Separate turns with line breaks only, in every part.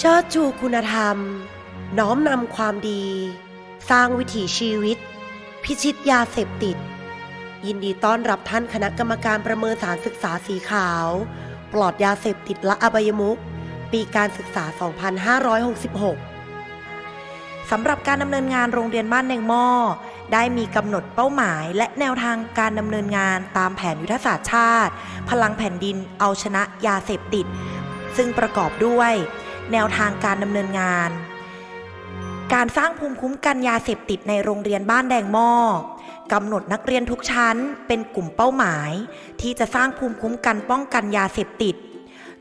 เชิดชูคุณธรรม น้อมนำความดี สร้างวิถีชีวิต พิชิตยาเสพติด ยินดีต้อนรับท่านคณะกรรมการประเมินสารศึกษาสีขาว ปลอดยาเสพติดและอบายมุขปีการศึกษา 2566
สำหรับการดำเนินงานโรงเรียนบ้านแดงหม้อได้มีกำหนดเป้าหมาย และแนวทางการดำเนินงานตามแผนยุทธศาสตร์ชาติ พลังแผ่นดินเอาชนะยาเสพติด ซึ่งประกอบด้วย แนวทางการดำเนินงาน การสร้างภูมิคุ้มกันยาเสพติดในโรงเรียนบ้านแดงหม้อกำหนดนักเรียนทุกชั้น เป็นกลุ่มเป้าหมาย ที่จะสร้างภูมิคุ้มกันป้องกันยาเสพติด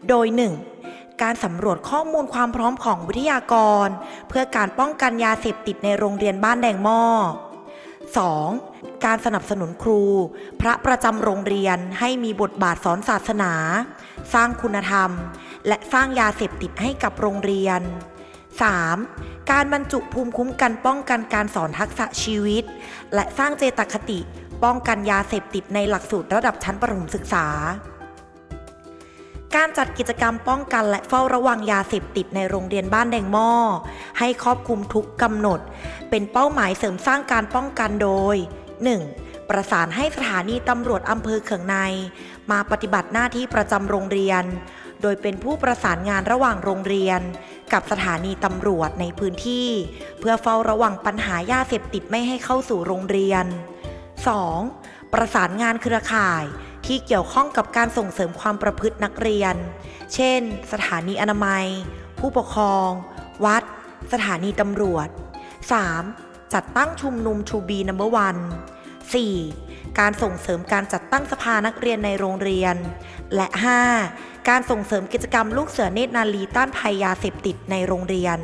โดย 1. การสำรวจข้อมูลความพร้อมของวิทยากร เพื่อการป้องกันยาเสพติดในโรงเรียนบ้านแดงหม้อ 2. การสนับสนุนครู พระประจำโรงเรียนให้มีบทบาทสอนศาสนา สร้างคุณธรรม และสร้างยาเสพติดให้กับโรงเรียน 3. การบรรจุภูมิคุ้มกันป้องกันการสอนทักษะชีวิต และสร้างเจตคติป้องกันยาเสพติดในหลักสูตรระดับชั้นประถมศึกษา การจัดกิจกรรมป้องกันและเฝ้าระวังยาเสพติดในโรงเรียนบ้านแดงหม้อให้ครอบคลุมทุกกำหนด เป็นเป้าหมายเสริมสร้างการป้องกันโดย 1. ประสานให้สถานีตำรวจอำเภอเขืองใน มาปฏิบัติหน้าที่ประจำโรงเรียน โดยเป็นผู้ประสานงานระหว่างโรงเรียน กับสถานีตำรวจในพื้นที่ เพื่อเฝ้าระวังปัญหายาเสพติดไม่ให้เข้าสู่โรงเรียน 2. ประสานงานเครือข่ายที่เกี่ยวข้องกับการส่งเสริมความประพฤตินักเรียน เช่น สถานีอนามัย ผู้ปกครอง วัด สถานีตำรวจ 3. จัดตั้งชุมนุมชูบีนัมเบอร์วัน 4. การส่งเสริมการจัดตั้งสภานักเรียนในโรงเรียน และ 5. การส่งเสริมกิจกรรมลูกเสือเนตรนาลีต้านภัยยาเสพติดในโรงเรียน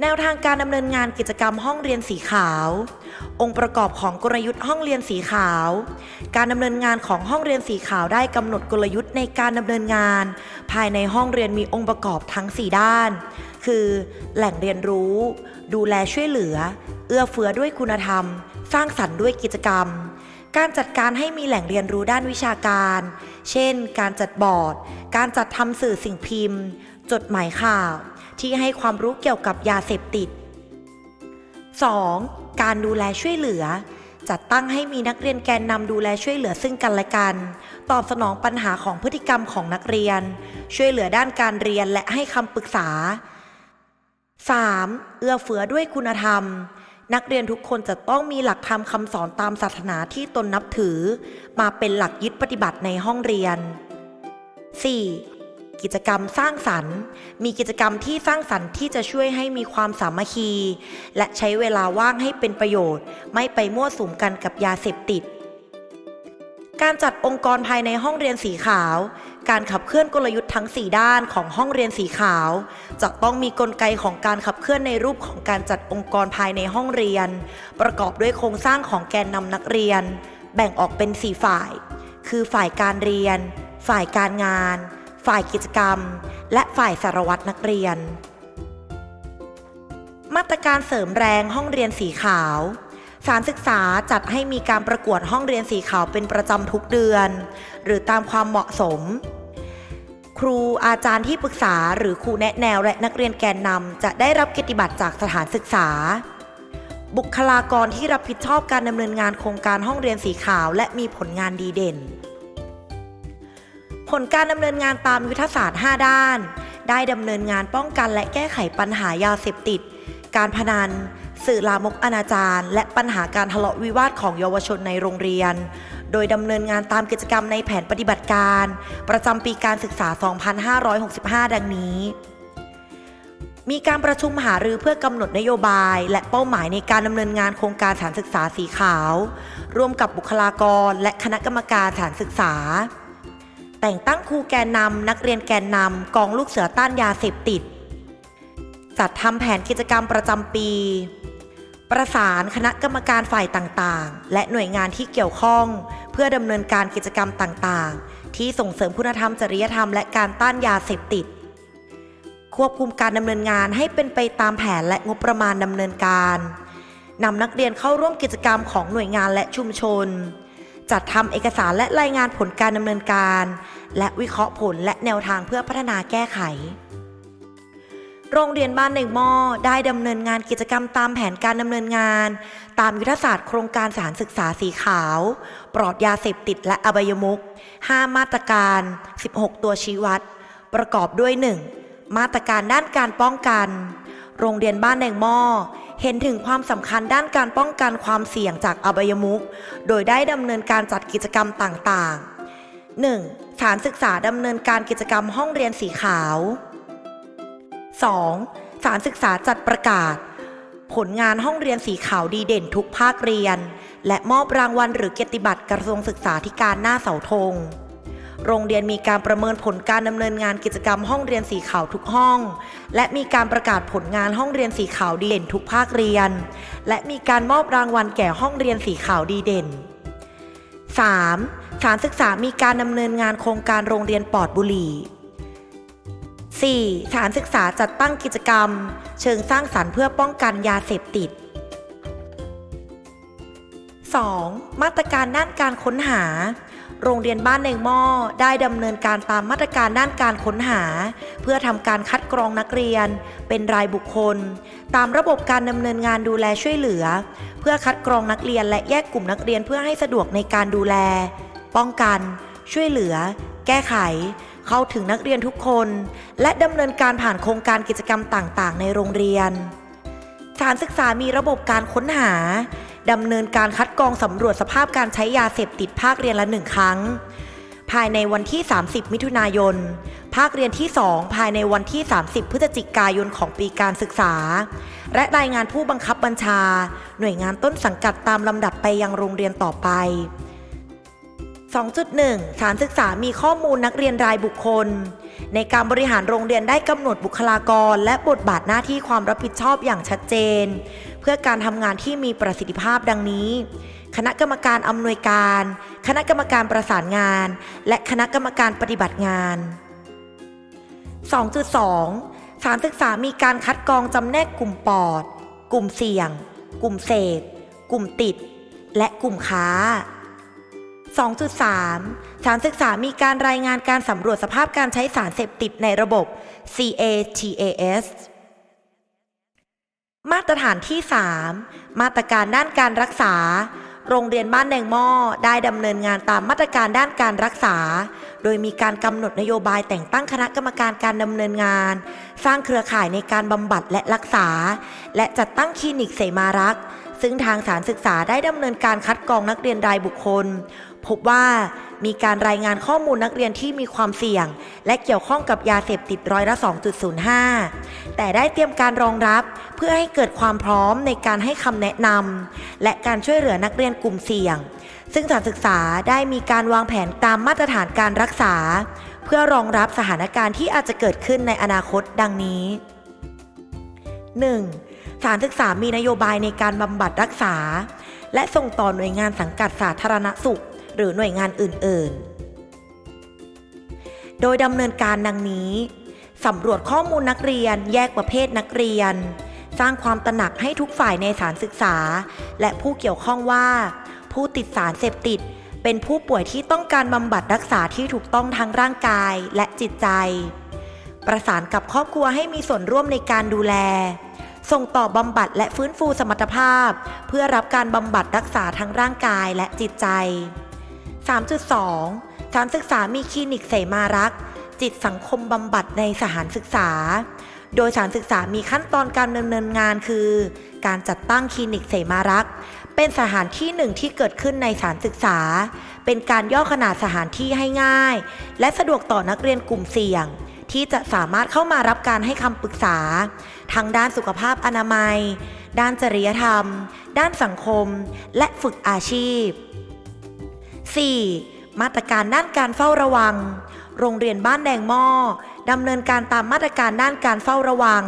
แนวทางการดำเนินงานกิจกรรมห้องเรียนสีขาว องค์ประกอบของกลยุทธ์ห้องเรียนสีขาว การดำเนินงานของห้องเรียนสีขาวได้กำหนดกลยุทธ์ในการดำเนินงาน ภายในห้องเรียนมีองค์ประกอบทั้ง 4 ด้าน คือ แหล่งเรียนรู้ ดูแลช่วยเหลือ เอื้อเฟื้อด้วยคุณธรรม สร้างสรรค์ด้วยกิจกรรมการจัดการให้มีแหล่งเรียนรู้ด้านวิชาการ เช่น การจัดบอร์ด การจัดทำสื่อสิ่งพิมพ์ จดหมายข่าว ที่ให้ความรู้เกี่ยวกับยาเสพติด 2. การดูแลช่วยเหลือ จัดตั้งให้มีนักเรียนแกนนำดูแลช่วยเหลือซึ่งกันและกัน ตอบสนองปัญหาของพฤติกรรมของนักเรียน ช่วยเหลือด้านการเรียนและให้คำปรึกษา 3. เอื้อเฟื้อด้วยคุณธรรม นักเรียนทุกคนจะต้องมีหลักธรรมคำสอนตามศาสนาที่ตนนับถือ มาเป็นหลักยึดปฏิบัติในห้องเรียน 4. กิจกรรมสร้างสรรค์ มีกิจกรรมที่สร้างสรรค์ที่จะช่วยให้มีความสามัคคี และใช้เวลาว่างให้เป็นประโยชน์ ไม่ไปมั่วสุมกันกับยาเสพติดการจัดองค์กรภายในห้องเรียนสีขาว การขับเคลื่อนกลยุทธ์ทั้ง 4 ด้านของห้องเรียนสีขาว จะต้องมีกลไกของการขับเคลื่อนในรูปของการจัดองค์กรภายในห้องเรียน ประกอบด้วยโครงสร้างของแกนนำนักเรียน แบ่งออกเป็น 4 ฝ่าย คือฝ่ายการเรียน ฝ่ายการงาน ฝ่ายกิจกรรม และฝ่ายสารวัตรนักเรียน มาตรการเสริมแรงห้องเรียนสีขาวสารศึกษาจัดให้มีการประกวดห้องเรียนสีขาวเป็นประจำทุกเดือน หรือตามความเหมาะสม ครูอาจารย์ที่ปรึกษา หรือครูแนะแนวและนักเรียนแกนนำจะได้รับเกียรติบัตรจากสถานศึกษา บุคลากรที่รับผิดชอบการดำเนินงานโครงการห้องเรียนสีขาว และมีผลงานดีเด่น ผลการดำเนินงานตามยุทธศาสตร์ 5 ด้าน ได้ดำเนินงานป้องกันและแก้ไขปัญหายาเสพติด การพนัน สื่อลามกอนาจารและปัญหาการทะเลาะวิวาทของเยาวชนในโรงเรียน โดยดำเนินงานตามกิจกรรมในแผนปฏิบัติการ ประจำปีการศึกษา 2565 ดังนี้ มีการประชุมหารือเพื่อกำหนดนโยบาย และเป้าหมายในการดำเนินงานโครงการสถานศึกษาสีขาว ร่วมกับบุคลากร และคณะกรรมการสถานศึกษา แต่งตั้งครูแกนนำนักเรียนแกนนำกองลูกเสือต้านยาเสพติด จัดทำแผนกิจกรรมประจำปี ประสานคณะกรรมการฝ่ายต่างๆ และหน่วยงานที่เกี่ยวข้อง เพื่อดำเนินการกิจกรรมต่างๆ ที่ส่งเสริมคุณธรรมจริยธรรมและการต้านยาเสพติด ควบคุมการดำเนินงานให้เป็นไปตามแผนและงบประมาณดำเนินการนำนักเรียนเข้าร่วมกิจกรรมของหน่วยงานและชุมชน จัดทำเอกสารและรายงานผลการดำเนินการ และวิเคราะห์ผลและแนวทางเพื่อพัฒนาแก้ไข โรงเรียนบ้านในหม้อได้ดำเนินงานกิจกรรมตามแผนการดำเนินงาน ตามยุทธศาสตร์โครงการสารศึกษาสีขาว ปลอดยาเสพติดและอบายมุข5มาตรการ 16 ตัวชี้วัด ประกอบด้วย 1. มาตรการด้านการป้องกัน โรงเรียนบ้านแดงหม้อเห็นถึงความสำคัญด้านการป้องกันความเสี่ยงจากอบายมุขโดยได้ดำเนินการจัดกิจกรรมต่างๆ 1. สถานศึกษาดำเนินการกิจกรรมห้องเรียนสีขาว 2. สารศึกษาจัดประกาศ ผลงานห้องเรียนสีขาวดีเด่นทุกภาคเรียน และมอบรางวัลหรือเกียรติบัตรกระทรวงศึกษาธิการหน้าเสาธงโรงเรียนมีการประเมินผลการดำเนินงานกิจกรรมห้องเรียนสีขาวทุกห้อง และมีการประกาศผลงานห้องเรียนสีขาวดีเด่นทุกภาคเรียน และมีการมอบรางวัลแก่ห้องเรียนสีขาวดีเด่น 3. สารศึกษามีการดำเนินงานโครงการโรงเรียนปลอดบุหรี่ 4. สถานศึกษาจัดตั้งกิจกรรม เชิงสร้างสรรค์เพื่อป้องกันยาเสพติด 2. มาตรการด้านการค้นหา โรงเรียนบ้านในหม้อได้ดำเนินการตามมาตรการด้านการค้นหา เพื่อทำการคัดกรองนักเรียน เป็นรายบุคคล ตามระบบการดำเนินงานดูแลช่วยเหลือ เพื่อคัดกรองนักเรียนและแยกกลุ่มนักเรียนเพื่อให้สะดวกในการดูแล ป้องกัน ช่วยเหลือ แก้ไข เข้าถึงนักเรียนทุกคน และดำเนินการผ่านโครงการกิจกรรมต่างๆ ในโรงเรียนสถานศึกษามีระบบการค้นหาดำเนินการคัดกรองสำรวจสภาพการใช้ยาเสพติดภาคเรียนละหนึ่งครั้ง ภายในวันที่ 30 มิถุนายน ภาคเรียนที่ 2 ภายในวันที่ 30 พฤศจิกายนของปีการศึกษา และรายงานผู้บังคับบัญชา หน่วยงานต้นสังกัดตามลำดับไปยังโรงเรียนต่อไป 2.1สถานศึกษามีข้อมูลนักเรียนรายบุคคล ในการบริหารโรงเรียนได้กำหนดบุคลากร และบทบาทหน้าที่ความรับผิดชอบอย่างชัดเจน เพื่อการทำงานที่มีประสิทธิภาพดังนี้ คณะกรรมการอำนวยการ คณะกรรมการประสานงาน และคณะกรรมการปฏิบัติงาน 2.2สถานศึกษามีการคัดกรองจำแนกกลุ่มปอด กลุ่มเสี่ยง กลุ่มเสพ กลุ่มติด และกลุ่มค้า 2.3 สานศึกษามีการรายงานการสำรวจสภาพการใช้สารเสพติดในระบบ CATAS มาตรฐานที่ 3 มาตรการด้านการรักษา โรงเรียนบ้านแดงหม้อได้ดำเนินงานตามมาตรการด้านการรักษา โดยมีการกำหนดนโยบายแต่งตั้งคณะกรรมการการดำเนินงาน สร้างเครือข่ายในการบำบัดและรักษา และจัดตั้งคลินิกเสมารักษ์ซึ่งทางสารศึกษาได้ดำเนินการคัดกรองนักเรียนรายบุคคล พบว่ามีการรายงานข้อมูลนักเรียนที่มีความเสี่ยง และเกี่ยวข้องกับยาเสพติดร้อยละ 2.05 แต่ได้เตรียมการรองรับเพื่อให้เกิดความพร้อมในการให้คำแนะนำและการช่วยเหลือนักเรียนกลุ่มเสี่ยง ซึ่งสถานศึกษาได้มีการวางแผนตามมาตรฐานการรักษา เพื่อรองรับสถานการณ์ที่อาจจะเกิดขึ้นในอนาคตดังนี้ 1. สถานศึกษามีนโยบายในการบำบัดรักษา และส่งต่อหน่วยงานสังกัดสาธารณสุข หรือหน่วยงานอื่น ๆ โดยดำเนินการดังนี้สำรวจข้อมูลนักเรียนแยกประเภทนักเรียน สร้างความตระหนักให้ทุกฝ่ายในสารศึกษา และผู้เกี่ยวข้องว่า ผู้ติดสารเสพติด เป็นผู้ป่วยที่ต้องการบำบัดรักษาที่ถูกต้องทั้งร่างกายและจิตใจ ประสานกับครอบครัวให้มีส่วนร่วมในการดูแล ส่งต่อบำบัดและฟื้นฟูสมรรถภาพ เพื่อรับการบำบัดรักษาทั้งร่างกายและจิตใจ 3.2สถานศึกษามีคลินิกเสมารักษ์ จิตสังคมบำบัดในสถานศึกษา โดยสถานศึกษามีขั้นตอนการดำเนินงานคือ การจัดตั้งคลินิกเสมารักษ์ เป็นสถานที่หนึ่งที่เกิดขึ้นในสถานศึกษา เป็นการย่อขนาดสถานที่ให้ง่าย และสะดวกต่อนักเรียนกลุ่มเสี่ยง ที่จะสามารถเข้ามารับการให้คำปรึกษาทั้งด้านสุขภาพอนามัย ด้านจริยธรรม ด้านสังคม และฝึกอาชีพ 4. มาตรการด้านการเฝ้าระวัง โรงเรียนบ้านแดงหม้อดำเนินการตามมาตรการด้านการเฝ้าระวัง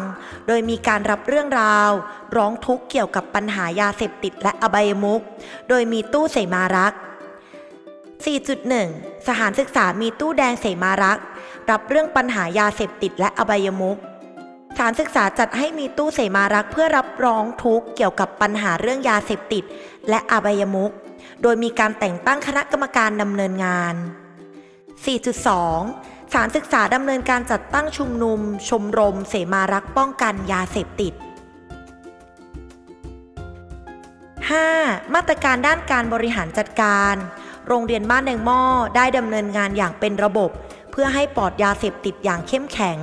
โดยมีการรับเรื่องราว ร้องทุกข์เกี่ยวกับปัญหายาเสพติดและอบายมุขโดยมีตู้เสมารักษ์ 4.1 สถานศึกษามีตู้แดงเสมารักษ์รับเรื่องปัญหายาเสพติดและอบายมุขสถานศึกษาจัดให้มีตู้เสมารักษ์เพื่อรับร้องทุกข์เกี่ยวกับปัญหาเรื่องยาเสพติดและอบายมุข โดยมีการแต่งตั้งคณะกรรมการดำเนินงาน 4.2 สารศึกษาดำเนินการจัดตั้งชุมนุม ชมรม เสมารักป้องกันยาเสพติด 5. มาตรการด้านการบริหารจัดการ โรงเรียนบ้านแดงหม้อได้ดำเนินงานอย่างเป็นระบบ เพื่อให้ปลอดยาเสพติดอย่างเข้มแข็ง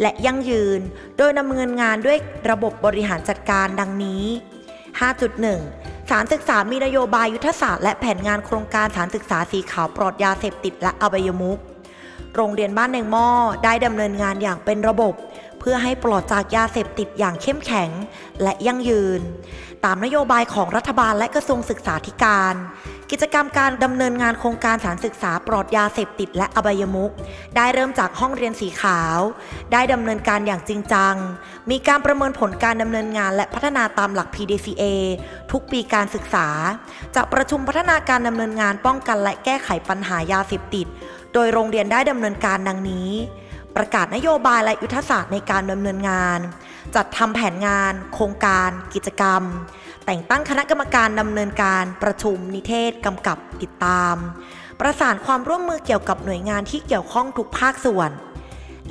และยั่งยืน โดยดำเนินงานด้วยระบบบริหารจัดการดังนี้ 5.1 สารศึกษามีนโยบายยุทธศาสตร์และแผนงานโครงการสารศึกษาสีขาวปลอดยาเสพติดและอบายมุก โรงเรียนบ้านแดงหม้อได้ดำเนินงานอย่างเป็นระบบ เพื่อให้ปลอดจากยาเสพติดอย่างเข้มแข็งและยั่งยืน ตามนโยบายของรัฐบาลและกระทรวงศึกษาธิการ กิจกรรมการดำเนินงานโครงการสารศึกษาปลอดยาเสพติดและอบายมุขได้เริ่มจากห้องเรียนสีขาว ได้ดำเนินการอย่างจริงจัง มีการประเมินผลการดำเนินงานและพัฒนาตามหลัก PDCA ทุกปีการศึกษา จะประชุมพัฒนาการดำเนินงานป้องกันและแก้ไขปัญหายาเสพติด โดยโรงเรียนได้ดำเนินการดังนี้ ประกาศนโยบายและยุทธศาสตร์ในการดำเนินงาน จัดทำแผนงาน โครงการ กิจกรรม แต่งตั้งคณะกรรมการดำเนินการประชุมนิเทศกำกับติดตาม ประสานความร่วมมือเกี่ยวกับหน่วยงานที่เกี่ยวข้องทุกภาคส่วน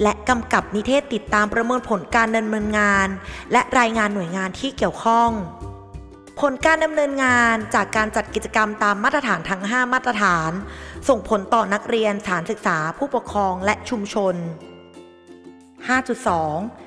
และกำกับนิเทศติดตามประเมินผลการดำเนินงาน และรายงานหน่วยงานที่เกี่ยวข้อง ผลการดำเนินงานจากการจัดกิจกรรมตามมาตรฐานทั้ง 5 มาตรฐาน ส่งผลต่อนักเรียนสถานศึกษาผู้ปกครองและชุมชน 5.2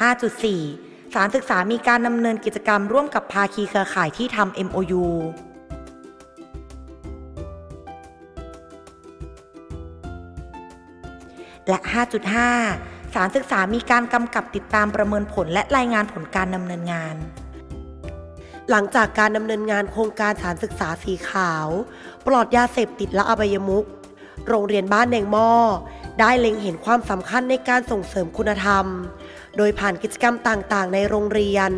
5.4 สารศึกษามีการดำเนินกิจกรรมร่วมกับภาคีเครือข่ายที่ทำ MOU และ 5.5 สารศึกษามีการกำกับติดตามประเมินผลและรายงานผลการดำเนินงาน
หลังจากการดำเนินงานโครงการสถานศึกษาสีขาว ปลอดยาเสพติดและอบายมุขโรงเรียนบ้านแดงหม้อได้เล็งเห็นความสำคัญในการส่งเสริมคุณธรรม โดยผ่านกิจกรรมต่างๆ ในโรงเรียน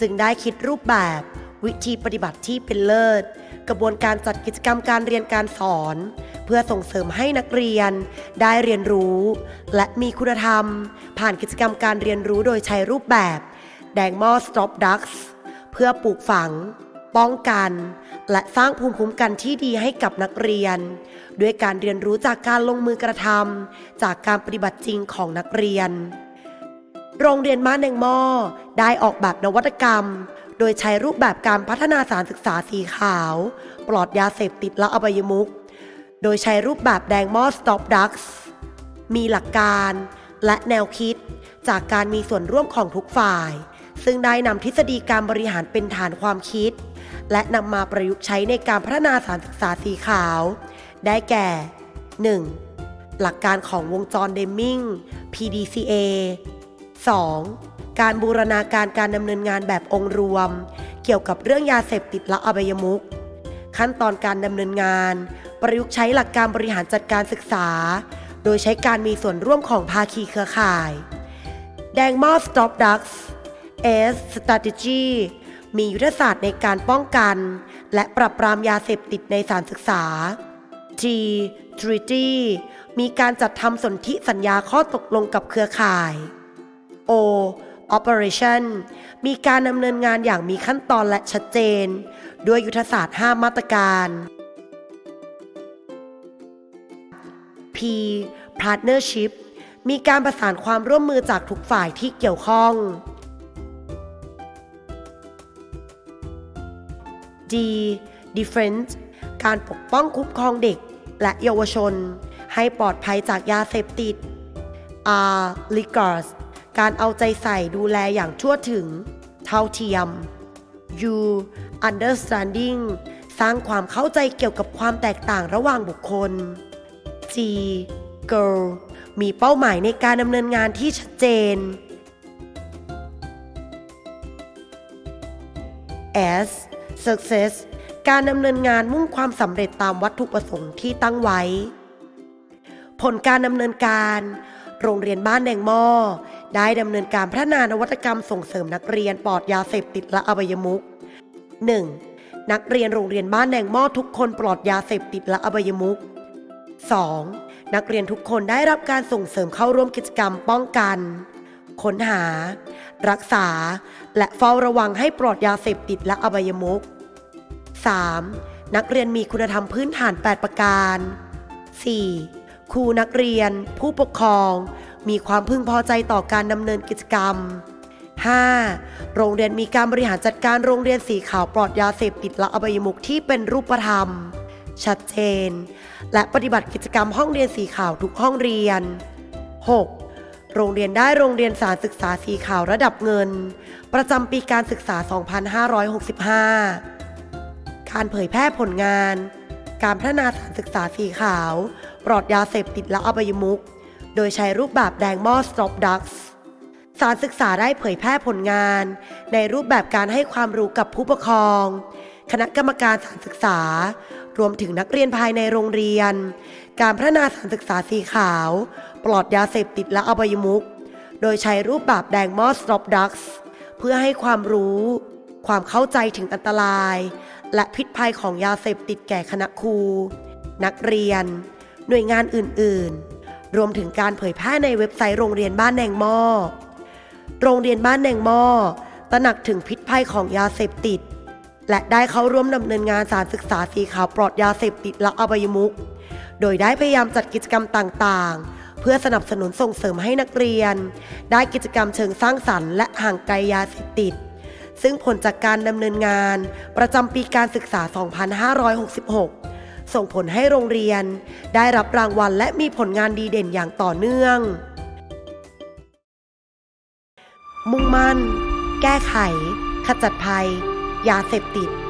จึงได้คิดรูปแบบ วิธีปฏิบัติที่เป็นเลิศ กระบวนการจัดกิจกรรมการเรียนการสอน เพื่อส่งเสริมให้นักเรียน ได้เรียนรู้ และมีคุณธรรม ผ่านกิจกรรมการเรียนรู้โดยใช้รูปแบบ แดงหม้อ Stop Ducks เพื่อปลูกฝัง ป้องกัน และสร้างภูมิคุ้มกันที่ดีให้กับนักเรียน ด้วยการเรียนรู้จากการลงมือกระทำจากการปฏิบัติจริงของนักเรียน โรงเรียนม้าแดงหม้อได้ออกแบบนวัตกรรม โดยใช้รูปแบบการพัฒนาสารศึกษาสีขาว ปลอดยาเสพติดและอบายมุขโดยใช้รูปแบบแดงหม้อ Stop Ducks มีหลักการและแนวคิดจากการมีส่วนร่วมของทุกฝ่าย ซึ่งได้นำทฤษฎีการบริหารเป็นฐานความคิด และนำมาประยุกต์ใช้ในการพัฒนาสารศึกษาสีขาว ได้แก่ 1. หลักการของวงจรเดมิง PDCA 2. การบูรณาการการดำเนินงานแบบองค์รวม เกี่ยวกับเรื่องยาเสพติดและอบายมุขขั้นตอนการดำเนินงาน ประยุกต์ใช้หลักการบริหารจัดการศึกษา โดยใช้การมีส่วนร่วมของภาคีเครือข่าย แดงมอ Stop Ducks S Strategy มียุทธศาสตร์ในการป้องกัน และปรับปรามยาเสพติดในสารศึกษา G Treaty มีการจัดทำสนธิสัญญาข้อตกลงกับเครือข่าย O Operation มีการดำเนินงานอย่างมีขั้นตอนและชัดเจน ด้วยยุทธศาสตร์ 5 มาตรการ P Partnership มีการประสานความร่วมมือจากทุกฝ่ายที่เกี่ยวข้อง D Defense การปกป้องคุ้มครองเด็กและเยาวชน ให้ปลอดภัยจากยาเสพติด R Regards การเอาใจใส่ดูแลอย่างทั่วถึง เท่าเทียม U Understanding สร้างความเข้าใจเกี่ยวกับความแตกต่างระหว่างบุคคล G Girl มีเป้าหมายในการดำเนินงานที่ชัดเจน S Success การดำเนินงานมุ่งความสำเร็จตามวัตถุประสงค์ที่ตั้งไว้ผผลการดำเนินการ โรงเรียนบ้านแดงหม้อ ได้ดำเนินการพัฒนานวัตกรรมส่งเสริมนักเรียนปลอดยาเสพติดและอบายมุข 1. นักเรียนโรงเรียนบ้านแดงหม้อทุกคนปลอดยาเสพติดและอบายมุข 2. นักเรียนทุกคนได้รับการส่งเสริมเข้าร่วมกิจกรรมป้องกัน ค้นหา รักษา และเฝ้าระวังให้ปลอดยาเสพติดและอบายมุข 3. นักเรียนมีคุณธรรมพื้นฐาน 8 ประการ 4. ครูนักเรียน ผู้ปกครอง มีความพึงพอใจต่อการดำเนินกิจกรรม 5. โรงเรียนมีการบริหารจัดการโรงเรียนสีขาวปลอดยาเสพติดและอบายมุขที่เป็นรูปธรรม ชัดเจน และปฏิบัติกิจกรรมห้องเรียนสีขาวทุกห้องเรียน 6. โรงเรียนได้โรงเรียนสารศึกษาสีขาวระดับเงิน ประจำปีการศึกษา 2565 การเผยแพร่ผลงาน การพัฒนาสารศึกษาสีขาว ปลอดยาเสพติดและอบายมุข โดยใช้รูปแบบแดงมอสตอปดักส์สารศึกษาได้เผยแพร่ผลงาน ในรูปแบบการให้ความรู้กับผู้ปกครอง คณะกรรมการสารศึกษา รวมถึงนักเรียนภายในโรงเรียน การพัฒนาสารศึกษาสีขาว ปลอดยาเสพติดและอบายมุขโดยใช้รูปแบบแดงมอสตอปดักส์เพื่อให้ความรู้ ความเข้าใจถึงอันตราย และพิษภัยของยาเสพติดแก่คณะครู นักเรียน หน่วยงานอื่น ๆ รวมถึงการเผยแพร่ในเว็บไซต์โรงเรียนบ้านแนงหม้อ โรงเรียนบ้านแนงหม้อตระหนักถึงพิษภัยของยาเสพติด และได้เข้าร่วมดำเนินงานสารศึกษาสีขาวปลอดยาเสพติดและอบายมุขโดยได้พยายามจัดกิจกรรมต่างๆ เพื่อสนับสนุนส่งเสริมให้นักเรียน ได้กิจกรรมเชิงสร้างสรรค์และห่างไกลยาเสพติด ซึ่งผลจากการดำเนินงานประจำปีการศึกษา 2566 ส่งผลให้โรงเรียน ได้รับรางวัลและมีผลงานดีเด่นอย่างต่อเนื่อง มุ่งมั่น แก้ไข ขจัดภัย ยาเสพติด